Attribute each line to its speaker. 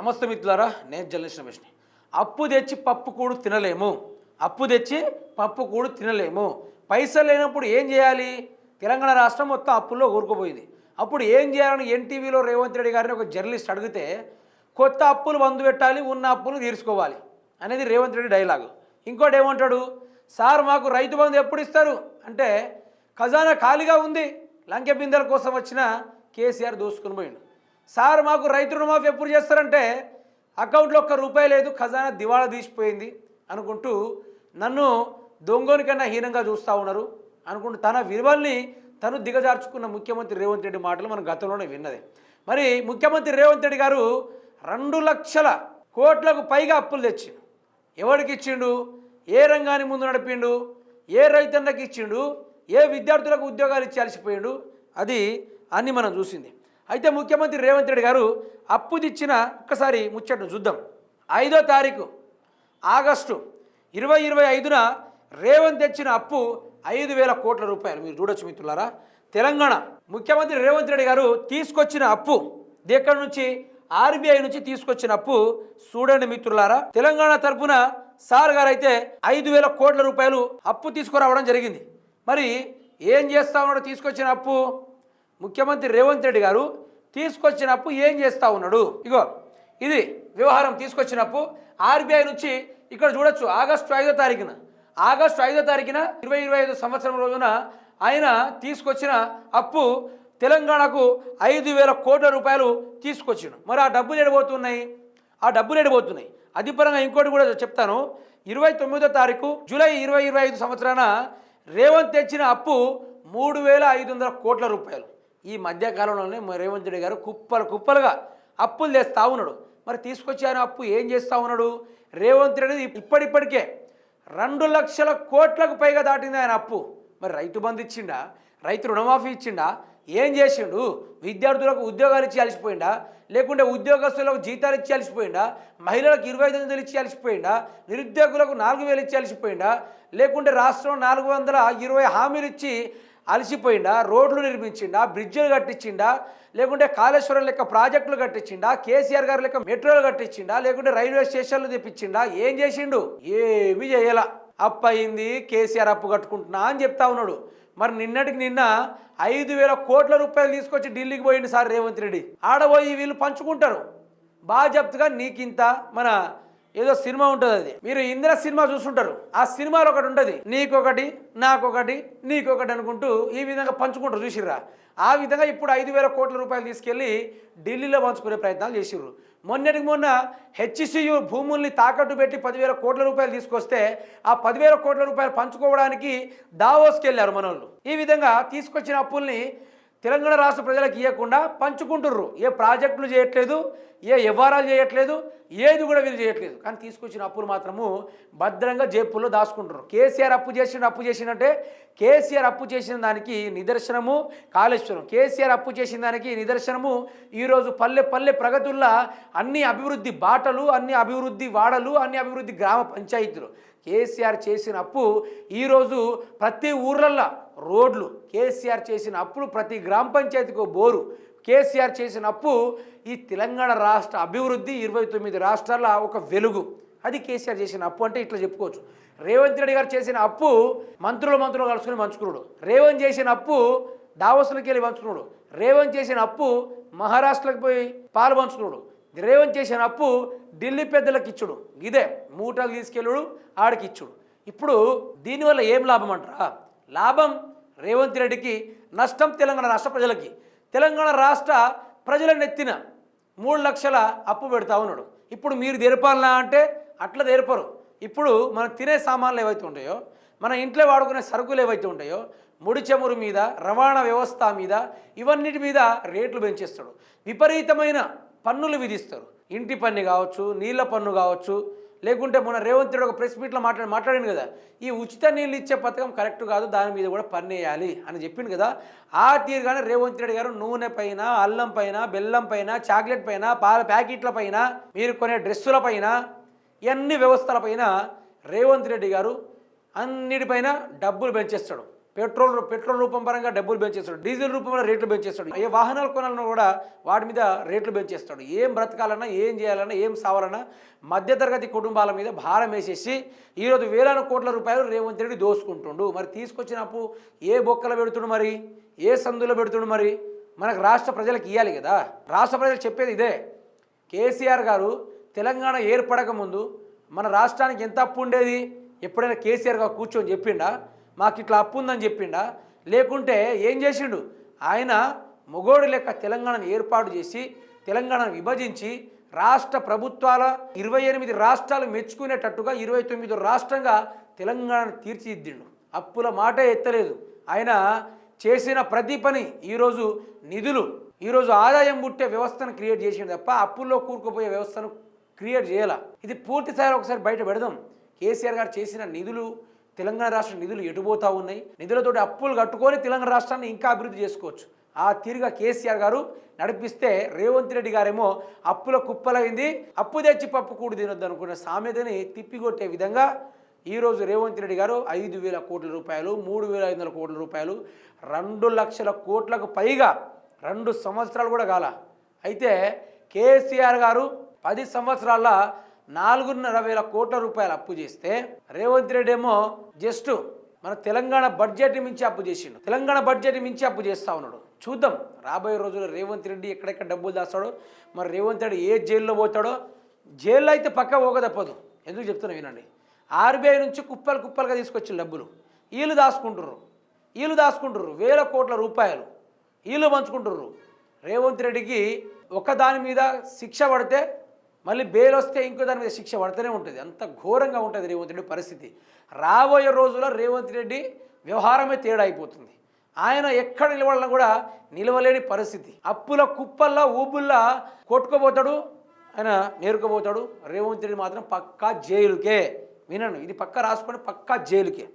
Speaker 1: నమస్తే మిత్రులారా నేను జర్నలిస్ట్ రమేష్ని. అప్పు తెచ్చి పప్పు కూడు తినలేము. అప్పు తెచ్చి పప్పు కూడు తినలేము. పైసలు లేనప్పుడు ఏం చేయాలి? తెలంగాణ రాష్ట్రం మొత్తం అప్పుల్లో ఊరుకుపోయింది. అప్పుడు ఏం చేయాలని ఎన్టీవీలో రేవంత్ రెడ్డి గారిని ఒక జర్నలిస్ట్ అడిగితే కొత్త అప్పులు బంధు పెట్టాలి ఉన్న అప్పులు తీర్చుకోవాలి అనేది రేవంత్ రెడ్డి డైలాగు. ఇంకోటి ఏమంటాడు? సార్ మాకు రైతు బంధు ఎప్పుడు ఇస్తారు? అంటే ఖజానా ఖాళీగా ఉంది. లంకె బిందెల కోసం వచ్చిన కేసీఆర్ దోసుకుని పోయిండు. సార్ మాకు రైతు రుణమాఫీ ఎప్పుడు చేస్తారంటే అకౌంట్లో ఒక్క రూపాయి లేదు ఖజానా దివాళా తీసిపోయింది అనుకుంటూ నన్ను దొంగోని కన్నా హీనంగా చూస్తూ ఉన్నారు అనుకుంటూ తన విలువల్ని తను దిగజార్చుకున్న ముఖ్యమంత్రి రేవంత్ రెడ్డి మాటలు మనం గతంలోనే విన్నదే. మరి ముఖ్యమంత్రి రేవంత్ రెడ్డి గారు రెండు లక్షల కోట్లకు పైగా అప్పులు తెచ్చిండు. ఎవరికి ఇచ్చిండు? ఏ రంగాన్ని ముందు నడిపిండు? ఏ రైతన్నకి ఇచ్చిండు? ఏ విద్యార్థులకు ఉద్యోగాలు ఇచ్చి అలసిపోయిండు? అది అన్నీ మనం చూసింది. అయితే ముఖ్యమంత్రి రేవంత్ రెడ్డి గారు అప్పు తెచ్చిన ఒక్కసారి ముచ్చట్ను చూద్దాం. ఐదో తారీఖు ఆగస్టు ఇరవై ఇరవై ఐదున రేవంత్ తెచ్చిన అప్పు ఐదు వేల కోట్ల రూపాయలు. మీరు చూడొచ్చు మిత్రులారా తెలంగాణ ముఖ్యమంత్రి రేవంత్ రెడ్డి గారు తీసుకొచ్చిన అప్పు ఎక్కడి నుంచి? ఆర్బీఐ నుంచి తీసుకొచ్చిన అప్పు. చూడండి మిత్రులారా తెలంగాణ తరఫున సార్ గారు అయితే ఐదు వేల కోట్ల రూపాయలు అప్పు తీసుకురావడం జరిగింది. మరి ఏం చేస్తా ఉన్నాడు తీసుకొచ్చిన అప్పు? ముఖ్యమంత్రి రేవంత్ రెడ్డి గారు తీసుకొచ్చిన అప్పు ఏం చేస్తా ఉన్నాడు? ఇగో ఇది వ్యవహారం తీసుకొచ్చినప్పుడు ఆర్బీఐ నుంచి ఇక్కడ చూడొచ్చు ఆగస్టు ఐదో తారీఖున. ఆగస్టు ఐదో తారీఖున ఇరవై ఇరవై ఐదు సంవత్సరం రోజున ఆయన తీసుకొచ్చిన అప్పు తెలంగాణకు ఐదు వేల కోట్ల రూపాయలు తీసుకొచ్చిండు. మరి ఆ డబ్బులు ఎడబోతున్నాయి ఆ డబ్బులు ఎడబోతున్నాయి అది పరంగా ఇంకోటి కూడా చెప్తాను. ఇరవై తొమ్మిదో తారీఖు జూలై ఇరవై ఇరవై ఐదు సంవత్సరాన రేవంత్ తెచ్చిన అప్పు మూడు వేల ఐదు వందల కోట్ల రూపాయలు. ఈ మధ్యకాలంలోనే రేవంత్ రెడ్డి గారు కుప్పలు కుప్పలుగా అప్పులు తెస్తా ఉన్నాడు. మరి తీసుకొచ్చి ఆయన అప్పు ఏం చేస్తూ ఉన్నాడు? రేవంత్ రెడ్డి ఇప్పటిప్పటికే రెండు లక్షల కోట్లకు పైగా దాటింది ఆయన అప్పు. మరి రైతు బంధు ఇచ్చిండా? రైతు రుణమాఫీ ఇచ్చిండా? ఏం చేసిండు? విద్యార్థులకు ఉద్యోగాలు ఇచ్చి అలసిపోయిండా? లేకుంటే ఉద్యోగస్తులకు జీతాలు ఇచ్చి అలసిపోయిండా? మహిళలకు ఇరవై ఐదు వందలు ఇచ్చి అలసిపోయిండా? నిరుద్యోగులకు నాలుగు వేలు ఇచ్చి అలసిపోయిండా? లేకుంటే రాష్ట్రం నాలుగు వందల ఇరవై హామీలు ఇచ్చి అలసిపోయిండా రోడ్లు నిర్మించిండా బ్రిడ్జిలు కట్టించిండా లేకుంటే కాళేశ్వరం లెక్క ప్రాజెక్టులు కట్టించిండా కేసీఆర్ గారి లెక్క మెట్రోలు కట్టించిండా లేకుంటే రైల్వే స్టేషన్లు తెప్పించిండా ఏం చేసిండు? ఏమీ చేయాల. అప్పు అయింది కేసీఆర్ అప్పు కట్టుకుంటున్నా అని చెప్తా ఉన్నాడు. మరి నిన్నటికి నిన్న ఐదు వేల కోట్ల రూపాయలు తీసుకొచ్చి ఢిల్లీకి పోయింది సార్ రేవంత్ రెడ్డి. ఆడబోయి వీళ్ళు పంచుకుంటారు. బాగా చెప్తుగా నీకింత మన ఏదో సినిమా ఉంటుంది అది. మీరు ఇందిరా సినిమా చూస్తుంటారు. ఆ సినిమాలో ఒకటి ఉంటుంది. నీకొకటి నాకొకటి నీకొకటి అనుకుంటూ ఈ విధంగా పంచుకుంటారు. చూసిర్రా? ఆ విధంగా ఇప్పుడు ఐదు వేల కోట్ల రూపాయలు తీసుకెళ్ళి ఢిల్లీలో పంచుకునే ప్రయత్నాలు చేసిర్రు. మొన్నటికి మొన్న హెచ్సియు భూముల్ని తాకట్టు పెట్టి పదివేల కోట్ల రూపాయలు తీసుకొస్తే ఆ పదివేల కోట్ల రూపాయలు పంచుకోవడానికి దావోస్కి వెళ్ళారు మనోళ్ళు. ఈ విధంగా తీసుకొచ్చిన అప్పుల్ని తెలంగాణ రాష్ట్ర ప్రజలకు ఇవ్వకుండా పంచుకుంటుర్రు. ఏ ప్రాజెక్టులు చేయట్లేదు ఏ వ్యవహారాలు చేయట్లేదు ఏది కూడా వీళ్ళు చేయట్లేదు. కానీ తీసుకొచ్చిన అప్పులు మాత్రము భద్రంగా జైపూర్లో దాచుకుంటారు కేసీఆర్ అప్పు చేసిన అప్పు చేసినంటే కేసీఆర్ అప్పు చేసిన దానికి నిదర్శనము కాళేశ్వరం. కేసీఆర్ అప్పు చేసిన దానికి నిదర్శనము ఈరోజు పల్లె పల్లె ప్రగతుల్లో అన్ని అభివృద్ధి బాటలు అన్ని అభివృద్ధి వాడలు అన్ని అభివృద్ధి గ్రామ పంచాయతీలు. కేసీఆర్ చేసిన అప్పు ఈరోజు ప్రతి ఊర్లల్లో రోడ్లు కేసీఆర్ చేసిన అప్పులు ప్రతి గ్రామ పంచాయతీకి బోరు. కేసీఆర్ చేసిన అప్పు ఈ తెలంగాణ రాష్ట్ర అభివృద్ధి ఇరవై తొమ్మిది రాష్ట్రాల ఒక వెలుగు. అది కేసీఆర్ చేసిన అప్పు అంటే ఇట్లా చెప్పుకోవచ్చు. రేవంత్ రెడ్డి గారు చేసిన అప్పు మంత్రులు మంత్రులు కలుసుకుని పంచుకున్నాడు. రేవంత్ చేసిన అప్పు దావసులకి వెళ్ళి పంచుకున్నాడు. రేవంత్ చేసిన అప్పు మహారాష్ట్రలకు పోయి పాలు పంచుకున్నాడు. రేవంత్ చేసిన అప్పు ఢిల్లీ పెద్దలకు ఇచ్చుడు. ఇదే మూటలు తీసుకెళ్ళుడు ఆడికి ఇచ్చుడు. ఇప్పుడు దీనివల్ల ఏం లాభం అంటారా? లాభం రేవంత్ రెడ్డికి నష్టం తెలంగాణ రాష్ట్ర ప్రజలకి. తెలంగాణ రాష్ట్ర ప్రజల నెత్తిన మూడు లక్షల అప్పు పెడతా ఉన్నాడు. ఇప్పుడు మీరు తెరపాలనా అంటే అట్లా తెరపరు ఇప్పుడు మనం తినే సామాన్లు ఏవైతే ఉంటాయో మన ఇంట్లో వాడుకునే సరుకులు ఏవైతే ఉంటాయో ముడి చమురు మీద రవాణా వ్యవస్థ మీద ఇవన్నిటి మీద రేట్లు పెంచేస్తాడు. విపరీతమైన పన్నులు విధిస్తారు. ఇంటి పన్ను కావచ్చు నీళ్ళ పన్ను కావచ్చు లేకుంటే మొన్న రేవంత్ రెడ్డి ఒక ప్రెస్ మీట్లో మాట్లాడి మాట్లాడాను కదా ఈ ఉచిత నీళ్ళు ఇచ్చే పథకం కరెక్ట్ కాదు దాని మీద కూడా పన్నేయాలి అని చెప్పింది కదా. ఆ తీరుగానే రేవంత్ రెడ్డి గారు నూనె పైన అల్లం పైన బెల్లం పైన చాక్లెట్ పైన పాల ప్యాకెట్ల పైన మీరు కొనే డ్రెస్సుల పైన ఇవన్నీ వ్యవస్థల పైన రేవంత్ రెడ్డి గారు అన్నిటిపైన డబ్బులు పెంచేస్తాడు. పెట్రోల్ పెట్రోల్ రూపం పరంగా డబ్బులు పెంచేస్తాడు. డీజిల్ రూపంలో రేట్లు పెంచేస్తాడు. ఏ వాహనాలు కొనాలన్నా కూడా వాటి మీద రేట్లు పెంచేస్తాడు. ఏం బ్రతకాలన్నా ఏం చేయాలన్నా ఏం సావాలన్నా మధ్యతరగతి కుటుంబాల మీద భారం వేసేసి ఈరోజు వేలాను కోట్ల రూపాయలు రేవంత్ రెడ్డి దోసుకుంటుండు. మరి తీసుకొచ్చిన అప్పు ఏ బొక్కలో పెడుతుండు మరి? ఏ సందులో పెడుతుండు మరి? మనకు రాష్ట్ర ప్రజలకు ఇవ్వాలి కదా. రాష్ట్ర ప్రజలు చెప్పేది ఇదే. కేసీఆర్ గారు తెలంగాణ ఏర్పడక ముందు మన రాష్ట్రానికి ఎంత అప్పు ఉండేది? ఎప్పుడైనా కేసీఆర్ గారు కూర్చొని చెప్పిండా? మాకు ఇట్లా అప్పు ఉందని చెప్పిండా? లేకుంటే ఏం చేసిండు? ఆయన మొగోడు లెక్క తెలంగాణను ఏర్పాటు చేసి తెలంగాణను విభజించి రాష్ట్ర ప్రభుత్వాల ఇరవై ఎనిమిది రాష్ట్రాలు మెచ్చుకునేటట్టుగా ఇరవై తొమ్మిది రాష్ట్రంగా తెలంగాణను తీర్చిదిద్దిండు. అప్పుల మాటే ఎత్తలేదు. ఆయన చేసిన ప్రతి పని ఈరోజు నిధులు ఈరోజు ఆదాయం పుట్టే వ్యవస్థను క్రియేట్ చేసిండు తప్ప అప్పుల్లో కూరుకుపోయే వ్యవస్థను క్రియేట్ చేయాల. ఇది పూర్తి ఒకసారి బయట పెడదాం. కేసీఆర్ గారు చేసిన నిధులు తెలంగాణ రాష్ట్ర నిధులు ఎటుపోతా ఉన్నాయి? నిధులతోటి అప్పులు కట్టుకొని తెలంగాణ రాష్ట్రాన్ని ఇంకా అభివృద్ధి చేసుకోవచ్చు. ఆ తీరుగా కేసీఆర్ గారు నడిపిస్తే రేవంత్ రెడ్డి గారేమో అప్పుల కుప్పలైంది అప్పు తెచ్చి పప్పు కూడి తినొద్దు అనుకున్న సామెతని తిప్పికొట్టే విధంగా ఈరోజు రేవంత్ రెడ్డి గారు ఐదు వేల కోట్ల రూపాయలు మూడు వేల ఐదు వందల కోట్ల రూపాయలు రెండు లక్షల కోట్లకు పైగా రెండు సంవత్సరాలు కూడా కాల. అయితే కేసీఆర్ గారు పది సంవత్సరాల నాలుగున్నర వేల కోట్ల రూపాయలు అప్పు చేస్తే రేవంత్ రెడ్డి ఏమో జస్ట్ మన తెలంగాణ బడ్జెట్ మించి అప్పు చేసిండు. తెలంగాణ బడ్జెట్ మించి అప్పు చేస్తా ఉన్నాడు. చూద్దాం రాబోయే రోజుల్లో రేవంత్ రెడ్డి ఎక్కడెక్కడ డబ్బులు దాస్తాడో మరి రేవంత్ రెడ్డి ఏ జైల్లో పోతాడో జైల్లో అయితే పక్క పోక తప్పదు. ఎందుకు చెప్తున్నా వినండి. ఆర్బీఐ నుంచి కుప్పలు కుప్పలుగా తీసుకొచ్చిన డబ్బులు. వీళ్ళు దాచుకుంటుర్రు. వీళ్ళు దాచుకుంటుర్రు. వేల కోట్ల రూపాయలు. వీళ్ళు పంచుకుంటుర్రు. రేవంత్ రెడ్డికి ఒక దాని మీద శిక్ష పడితే మళ్ళీ బెయిల్ వస్తే ఇంకో దాని మీద శిక్ష పడుతూనే ఉంటుంది. అంత ఘోరంగా ఉంటుంది రేవంత్ రెడ్డి పరిస్థితి. రాబోయే రోజుల్లో రేవంత్ రెడ్డి వ్యవహారమే తేడా అయిపోతుంది. ఆయన ఎక్కడ నిలబడాలన్నా కూడా నిలవలేని పరిస్థితి. అప్పుల కుప్పల్లా ఊబుల్లా కొట్టుకోబోతాడు ఆయన నేర్కోబోతాడు రేవంత్ రెడ్డి మాత్రం పక్కా జైలుకే. వినండి ఇది పక్క రాసుకొని పక్కా జైలుకే.